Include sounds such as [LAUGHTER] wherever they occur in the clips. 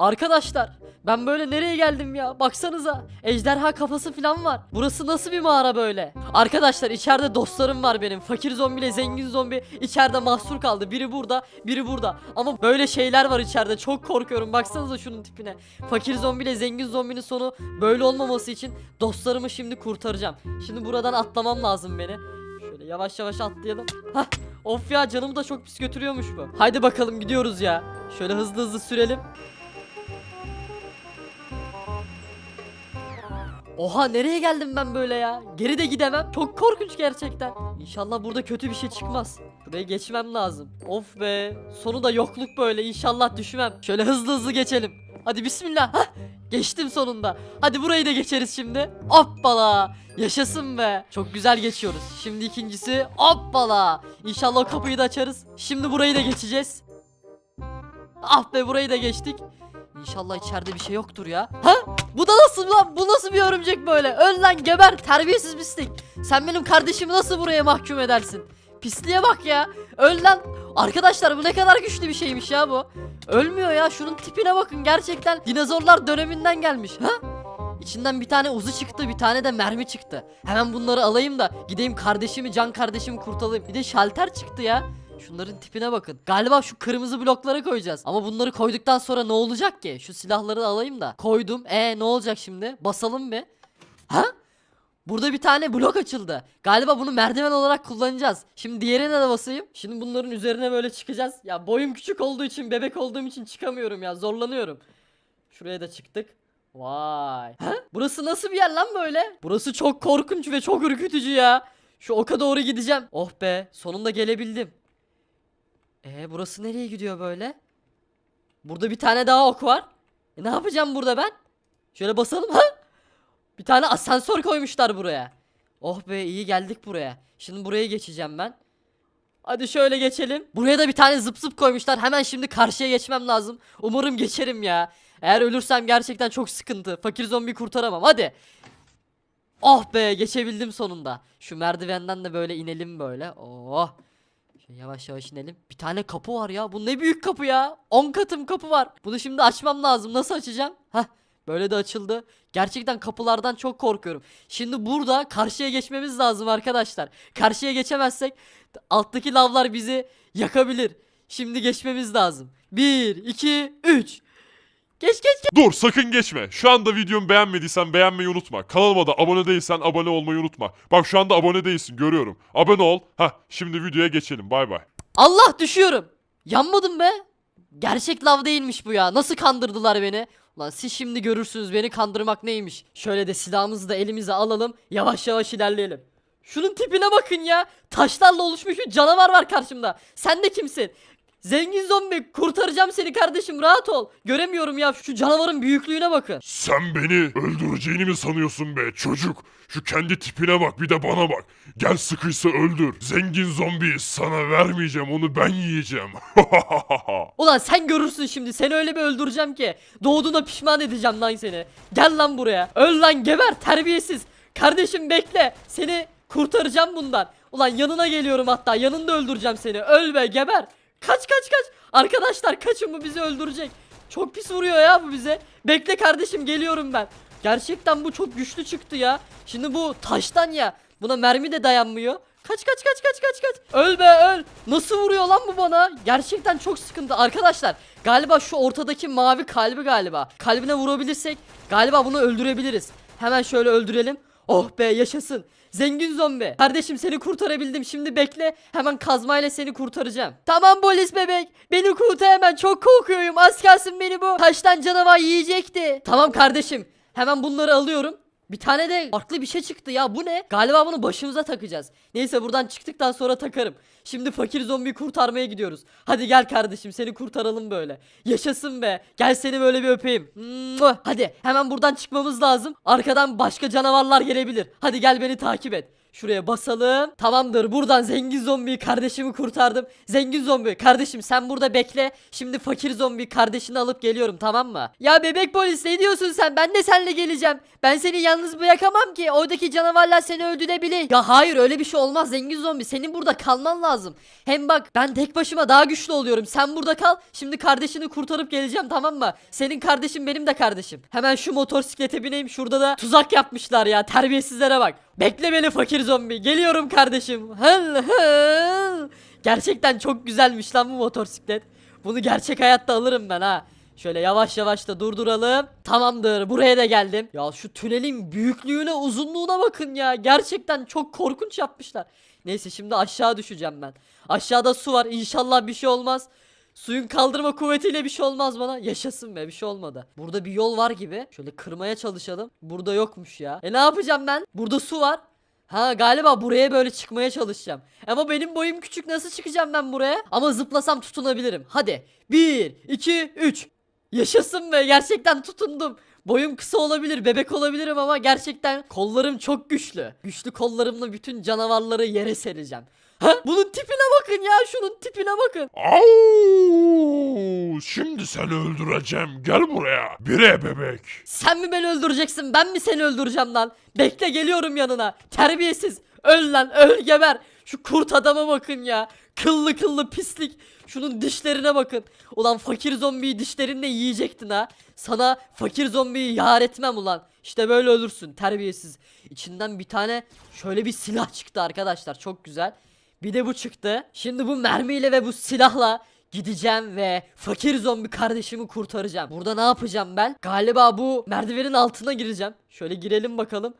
Arkadaşlar ben böyle nereye geldim ya? Baksanıza ejderha kafası falan var. Burası nasıl bir mağara böyle? Arkadaşlar içeride dostlarım var benim. Fakir zombi ile zengin zombi içeride mahsur kaldı. Biri burada, biri burada. Ama böyle şeyler var içeride. Çok korkuyorum. Baksanıza şunun tipine. Fakir zombi ile zengin zombinin sonu böyle olmaması için dostlarımı şimdi kurtaracağım. Şimdi buradan atlamam lazım beni. Şöyle yavaş yavaş atlayalım. Hah Of ya canımı da çok pis götürüyormuş bu. Haydi bakalım gidiyoruz ya. Şöyle hızlı hızlı sürelim. Oha nereye geldim ben böyle ya? Geri de gidemem. Çok korkunç gerçekten. İnşallah burada kötü bir şey çıkmaz. Buraya geçmem lazım. Of be. Sonu da yokluk böyle. İnşallah düşmem. Şöyle hızlı hızlı geçelim. Hadi bismillah. Hah, geçtim sonunda. Hadi burayı da geçeriz şimdi. Hoppala. Yaşasın be. Çok güzel geçiyoruz. Şimdi ikincisi. Hoppala. İnşallah kapıyı da açarız. Şimdi burayı da geçeceğiz. Ah be burayı da geçtik. İnşallah içeride bir şey yoktur ya. Ha? Bu da nasıl lan? Bu nasıl bir örümcek böyle? Öl lan geber terbiyesiz pislik. Sen benim kardeşimi nasıl buraya mahkum edersin? Pisliğe bak ya. Öl lan. Arkadaşlar bu ne kadar güçlü bir şeymiş ya bu. Ölmüyor ya. Şunun tipine bakın. Gerçekten dinozorlar döneminden gelmiş. Ha? İçinden bir tane uzu çıktı, bir tane de mermi çıktı. Hemen bunları alayım da gideyim kardeşimi, can kardeşimi kurtarayım. Bir de şalter çıktı ya. Şunların tipine bakın. Galiba şu kırmızı bloklara koyacağız. Ama bunları koyduktan sonra ne olacak ki? Şu silahları alayım da. Koydum. E ne olacak şimdi? Basalım bir. Ha? Burada bir tane blok açıldı. Galiba bunu merdiven olarak kullanacağız. Şimdi diğerine de basayım. Şimdi bunların üzerine böyle çıkacağız. Ya boyum küçük olduğu için, bebek olduğum için çıkamıyorum ya. Zorlanıyorum. Şuraya da çıktık. Vay. Ha? Burası nasıl bir yer lan böyle? Burası çok korkunç ve çok ürkütücü ya. Şu oka doğru gideceğim. Oh be, sonunda gelebildim. Ee burası nereye gidiyor böyle? Burada bir tane daha ok var. E, ne yapacağım burada ben? Şöyle basalım ha? Bir tane asansör koymuşlar buraya. Oh be iyi geldik buraya. Şimdi buraya geçeceğim ben. Hadi şöyle geçelim. Buraya da bir tane zıp zıp koymuşlar. Hemen şimdi karşıya geçmem lazım. Umarım geçerim ya. Eğer ölürsem gerçekten çok sıkıntı. Fakir zombi kurtaramam. Hadi. Oh be geçebildim sonunda. Şu merdivenden de böyle inelim böyle. Oh. Şöyle yavaş yavaş inelim. Bir tane kapı var ya. Bu ne büyük kapı ya. 10 katım kapı var. Bunu şimdi açmam lazım. Nasıl açacağım? Hah. Böyle de açıldı. Gerçekten kapılardan çok korkuyorum. Şimdi burada karşıya geçmemiz lazım arkadaşlar. Karşıya geçemezsek alttaki lavlar bizi yakabilir. Şimdi geçmemiz lazım. 1 2 3 Geç geç geç. Dur sakın geçme. Şu anda videomu beğenmediysen beğenmeyi unutma. Kanalıma da abone değilsen abone olmayı unutma. Bak şu anda abone değilsin görüyorum. Abone ol. Hah şimdi videoya geçelim bay bay. Allah düşüyorum. Yanmadım be. Gerçek lav değilmiş bu ya. Nasıl kandırdılar beni? Ulan siz şimdi görürsünüz beni kandırmak neymiş. Şöyle de silahımızı da elimize alalım. Yavaş yavaş ilerleyelim. Şunun tipine bakın ya. Taşlarla oluşmuş bir canavar var karşımda. Sen de kimsin? Zengin zombi kurtaracağım seni kardeşim rahat ol. Göremiyorum ya şu canavarın büyüklüğüne bakın. Sen beni öldüreceğini mi sanıyorsun be çocuk? Şu kendi tipine bak bir de bana bak. Gel sıkıysa öldür. Zengin zombi sana vermeyeceğim onu ben yiyeceğim. [LAUGHS] Ulan sen görürsün şimdi seni öyle bir öldüreceğim ki doğduğuna pişman edeceğim lan seni. Gel lan buraya. Öl lan geber terbiyesiz. Kardeşim bekle seni kurtaracağım bundan. Ulan yanına geliyorum hatta yanında öldüreceğim seni. Öl be geber. Kaç kaç kaç. Arkadaşlar kaçın bu bizi öldürecek. Çok pis vuruyor ya bu bize. Bekle kardeşim geliyorum ben. Gerçekten bu çok güçlü çıktı ya. Şimdi bu taştan ya. Buna mermi de dayanmıyor. Kaç kaç kaç kaç kaç kaç. Öl be öl. Nasıl vuruyor lan bu bana? Gerçekten çok sıkıntı. Arkadaşlar galiba şu ortadaki mavi kalbi galiba. Kalbine vurabilirsek galiba bunu öldürebiliriz. Hemen şöyle öldürelim. Oh be yaşasın. Zengin zombi. Kardeşim seni kurtarabildim. Şimdi bekle. Hemen kazmayla seni kurtaracağım. Tamam polis bebek. Beni kurtar hemen. Çok korkuyorum. Az kalsın beni bu. Taştan canavar yiyecekti. Tamam kardeşim. Hemen bunları alıyorum. Bir tane de farklı bir şey çıktı ya bu ne? Galiba bunu başımıza takacağız. Neyse buradan çıktıktan sonra takarım. Şimdi fakir zombiyi kurtarmaya gidiyoruz. Hadi gel kardeşim seni kurtaralım böyle. Yaşasın be. Gel seni böyle bir öpeyim. Hadi hemen buradan çıkmamız lazım. Arkadan başka canavarlar gelebilir. Hadi gel beni takip et. Şuraya basalım. Tamamdır. Buradan zengin zombi kardeşimi kurtardım. Zengin zombi kardeşim sen burada bekle. Şimdi fakir zombi kardeşini alıp geliyorum tamam mı? Ya bebek polis ne diyorsun sen? Ben de seninle geleceğim. Ben seni yalnız bırakamam ki. Oradaki canavarlar seni öldürebilir. Ya hayır öyle bir şey olmaz zengin zombi. Senin burada kalman lazım. Hem bak ben tek başıma daha güçlü oluyorum. Sen burada kal. Şimdi kardeşini kurtarıp geleceğim tamam mı? Senin kardeşin benim de kardeşim. Hemen şu motosiklete bineyim. Şurada da tuzak yapmışlar ya. Terbiyesizlere bak. Bekle beni fakir zombi. Geliyorum kardeşim. Gerçekten çok güzelmiş lan bu motosiklet. Bunu gerçek hayatta alırım ben ha. Şöyle yavaş yavaş da durduralım. Tamamdır buraya da geldim. Ya şu tünelin büyüklüğüne uzunluğuna bakın ya. Gerçekten çok korkunç yapmışlar. Neyse şimdi aşağı düşeceğim ben. Aşağıda su var İnşallah bir şey olmaz. Suyun kaldırma kuvvetiyle bir şey olmaz bana. Yaşasın be bir şey olmadı. Burada bir yol var gibi. Şöyle kırmaya çalışalım. Burada yokmuş ya. E ne yapacağım ben? Burada su var. Ha galiba buraya böyle çıkmaya çalışacağım. Ama benim boyum küçük nasıl çıkacağım ben buraya? Ama zıplasam tutunabilirim. Hadi. 1, 2, 3. Yaşasın be gerçekten tutundum. Boyum kısa olabilir, bebek olabilirim ama gerçekten kollarım çok güçlü. Güçlü kollarımla bütün canavarları yere sereceğim. Ha? Bunun tipine bakın ya, şunun tipine bakın. Au! Şimdi seni öldüreceğim. Gel buraya. Bire bebek. Sen mi beni öldüreceksin, ben mi seni öldüreceğim lan? Bekle geliyorum yanına. Terbiyesiz. Öl lan, öl geber. Şu kurt adama bakın ya. Kıllı kıllı pislik. Şunun dişlerine bakın. Ulan fakir zombiyi dişlerinle yiyecektin ha. Sana fakir zombiyi yar etmem ulan. İşte böyle ölürsün terbiyesiz. İçinden bir tane şöyle bir silah çıktı arkadaşlar. Çok güzel. Bir de bu çıktı. Şimdi bu mermiyle ve bu silahla gideceğim ve fakir zombi kardeşimi kurtaracağım. Burada ne yapacağım ben? Galiba bu merdivenin altına gireceğim. Şöyle girelim bakalım.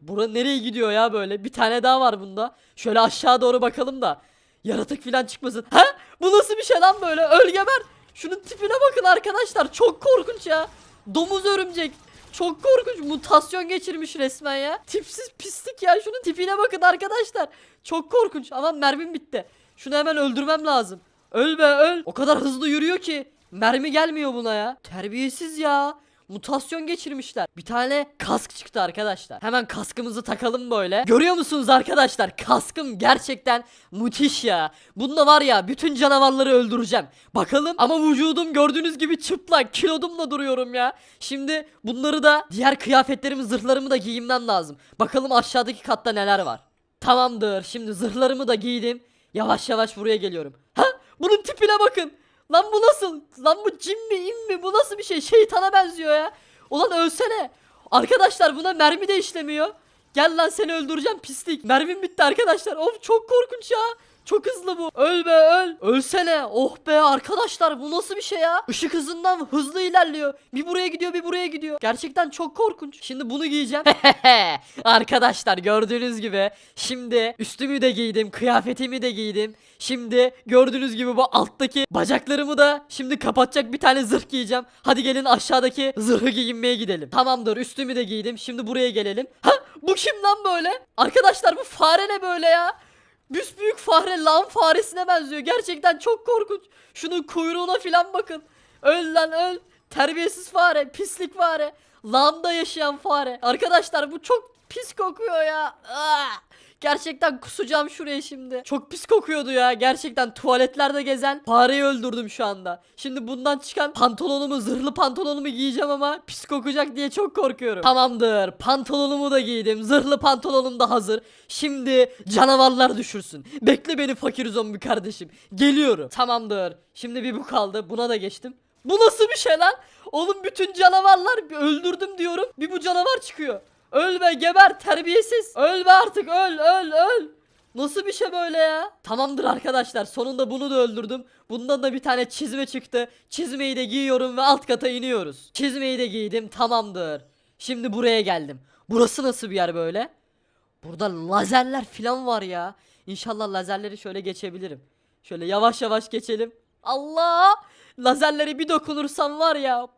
Bura nereye gidiyor ya böyle? Bir tane daha var bunda. Şöyle aşağı doğru bakalım da. Yaratık falan çıkmasın. Ha? Bu nasıl bir şey lan böyle? Öl geber. Şunun tipine bakın arkadaşlar. Çok korkunç ya. Domuz örümcek. Çok korkunç. Mutasyon geçirmiş resmen ya. Tipsiz pislik ya. Şunun tipine bakın arkadaşlar. Çok korkunç. Ama mermim bitti. Şunu hemen öldürmem lazım. Öl be öl. O kadar hızlı yürüyor ki. Mermi gelmiyor buna ya. Terbiyesiz ya. Mutasyon geçirmişler. Bir tane kask çıktı arkadaşlar. Hemen kaskımızı takalım böyle. Görüyor musunuz arkadaşlar? Kaskım gerçekten müthiş ya. Bunda var ya bütün canavarları öldüreceğim. Bakalım ama vücudum gördüğünüz gibi çıplak. Kilodumla duruyorum ya. Şimdi bunları da diğer kıyafetlerimi zırhlarımı da giymem lazım. Bakalım aşağıdaki katta neler var. Tamamdır. Şimdi zırhlarımı da giydim. Yavaş yavaş buraya geliyorum. Ha? Bunun tipine bakın. Lan bu nasıl? Lan bu cin mi in mi? Bu nasıl bir şey? Şeytana benziyor ya. Ulan ölsene. Arkadaşlar buna mermi de işlemiyor. Gel lan seni öldüreceğim pislik. Mermim bitti arkadaşlar. Of çok korkunç ya. Çok hızlı bu. Öl be öl. Ölsene. Oh be arkadaşlar bu nasıl bir şey ya? Işık hızından hızlı ilerliyor. Bir buraya gidiyor bir buraya gidiyor. Gerçekten çok korkunç. Şimdi bunu giyeceğim. [LAUGHS] arkadaşlar gördüğünüz gibi şimdi üstümü de giydim. Kıyafetimi de giydim. Şimdi gördüğünüz gibi bu alttaki bacaklarımı da şimdi kapatacak bir tane zırh giyeceğim. Hadi gelin aşağıdaki zırhı giyinmeye gidelim. Tamamdır üstümü de giydim. Şimdi buraya gelelim. Ha bu kim lan böyle? Arkadaşlar bu fare ne böyle ya? Büyük fare lan faresine benziyor. Gerçekten çok korkunç. Şunun kuyruğuna filan bakın. Öl lan öl. Terbiyesiz fare, pislik fare. Lağımda yaşayan fare. Arkadaşlar bu çok pis kokuyor ya. Aa! Gerçekten kusacağım şuraya şimdi. Çok pis kokuyordu ya. Gerçekten tuvaletlerde gezen fareyi öldürdüm şu anda. Şimdi bundan çıkan pantolonumu, zırhlı pantolonumu giyeceğim ama pis kokacak diye çok korkuyorum. Tamamdır. Pantolonumu da giydim. Zırhlı pantolonum da hazır. Şimdi canavarlar düşürsün. Bekle beni fakir zombi kardeşim. Geliyorum. Tamamdır. Şimdi bir bu kaldı. Buna da geçtim. Bu nasıl bir şey lan? Oğlum bütün canavarlar öldürdüm diyorum. Bir bu canavar çıkıyor. Öl be geber terbiyesiz. Öl be artık öl öl öl. Nasıl bir şey böyle ya? Tamamdır arkadaşlar sonunda bunu da öldürdüm. Bundan da bir tane çizme çıktı. Çizmeyi de giyiyorum ve alt kata iniyoruz. Çizmeyi de giydim tamamdır. Şimdi buraya geldim. Burası nasıl bir yer böyle? Burada lazerler falan var ya. İnşallah lazerleri şöyle geçebilirim. Şöyle yavaş yavaş geçelim. Allah! Lazerleri bir dokunursam var ya.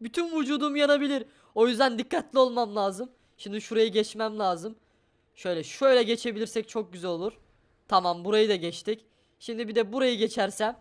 Bütün vücudum yanabilir. O yüzden dikkatli olmam lazım. Şimdi şurayı geçmem lazım. Şöyle şöyle geçebilirsek çok güzel olur. Tamam burayı da geçtik. Şimdi bir de burayı geçersem.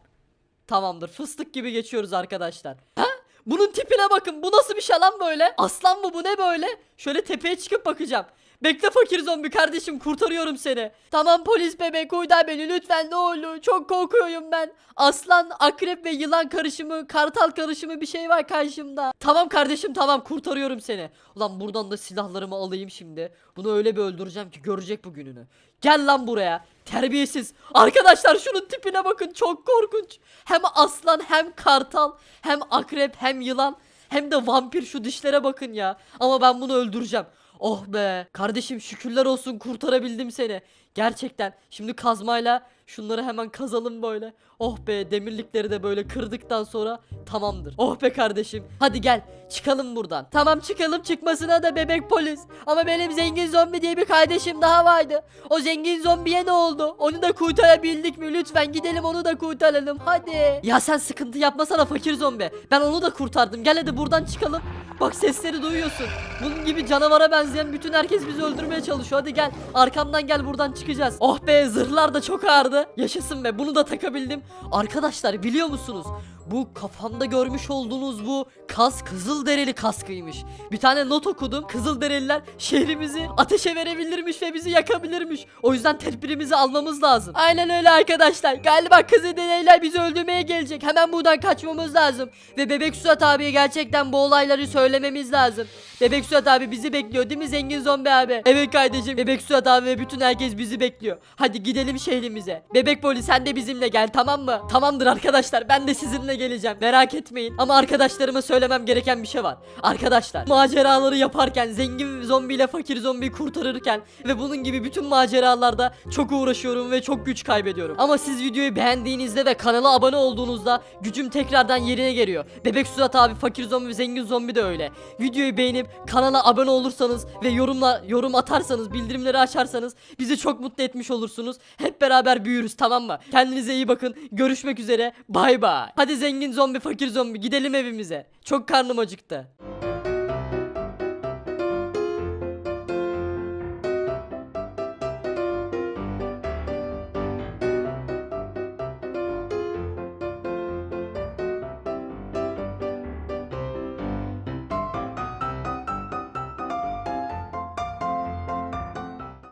Tamamdır fıstık gibi geçiyoruz arkadaşlar. Ha? Bunun tipine bakın bu nasıl bir şey lan böyle? Aslan mı bu ne böyle? Şöyle tepeye çıkıp bakacağım. Bekle fakir zombi kardeşim kurtarıyorum seni. Tamam polis bebek kurtar beni lütfen ne olur. Çok korkuyorum ben. Aslan, akrep ve yılan karışımı, kartal karışımı bir şey var karşımda. Tamam kardeşim tamam kurtarıyorum seni. Ulan buradan da silahlarımı alayım şimdi. Bunu öyle bir öldüreceğim ki görecek bu gününü. Gel lan buraya. Terbiyesiz. Arkadaşlar şunun tipine bakın çok korkunç. Hem aslan hem kartal hem akrep hem yılan hem de vampir şu dişlere bakın ya. Ama ben bunu öldüreceğim. Oh be. Kardeşim şükürler olsun kurtarabildim seni. Gerçekten. Şimdi kazmayla şunları hemen kazalım böyle. Oh be demirlikleri de böyle kırdıktan sonra tamamdır. Oh be kardeşim. Hadi gel çıkalım buradan. Tamam çıkalım çıkmasına da bebek polis. Ama benim zengin zombi diye bir kardeşim daha vardı. O zengin zombiye ne oldu? Onu da kurtarabildik mi? Lütfen gidelim onu da kurtaralım. Hadi. Ya sen sıkıntı yapmasana fakir zombi. Ben onu da kurtardım. Gel hadi buradan çıkalım. Bak sesleri duyuyorsun. Bunun gibi canavara benzeyen bütün herkes bizi öldürmeye çalışıyor. Hadi gel. Arkamdan gel buradan çıkacağız. Oh be zırhlar da çok ağırdı. Yaşasın be bunu da takabildim. Arkadaşlar biliyor musunuz? Bu kafamda görmüş olduğunuz bu kas Kızılderili kaskıymış. Bir tane not okudum. Kızılderililer şehrimizi ateşe verebilirmiş ve bizi yakabilirmiş. O yüzden tedbirimizi almamız lazım. Aynen öyle arkadaşlar. Galiba Kızılderililer bizi öldürmeye gelecek. Hemen buradan kaçmamız lazım. Ve Bebek Suat abiye gerçekten bu olayları söylememiz lazım. Bebek Suat abi bizi bekliyor değil mi zengin zombi abi? Evet kardeşim Bebek Suat abi ve bütün herkes bizi bekliyor. Hadi gidelim şehrimize. Bebek polis sen de bizimle gel tamam mı? Tamamdır arkadaşlar ben de sizinle geleceğim. Merak etmeyin. Ama arkadaşlarıma söylemem gereken bir şey var. Arkadaşlar maceraları yaparken zengin zombiyle fakir zombiyi kurtarırken ve bunun gibi bütün maceralarda çok uğraşıyorum ve çok güç kaybediyorum. Ama siz videoyu beğendiğinizde ve kanala abone olduğunuzda gücüm tekrardan yerine geliyor. Bebek Suat abi, fakir zombi zengin zombi de öyle. Videoyu beğenip kanala abone olursanız ve yorumla yorum atarsanız, bildirimleri açarsanız bizi çok mutlu etmiş olursunuz. Hep beraber büyürüz tamam mı? Kendinize iyi bakın. Görüşmek üzere. Bay bay. Hadi zengin zombi fakir zombi gidelim evimize. Çok karnım acıktı.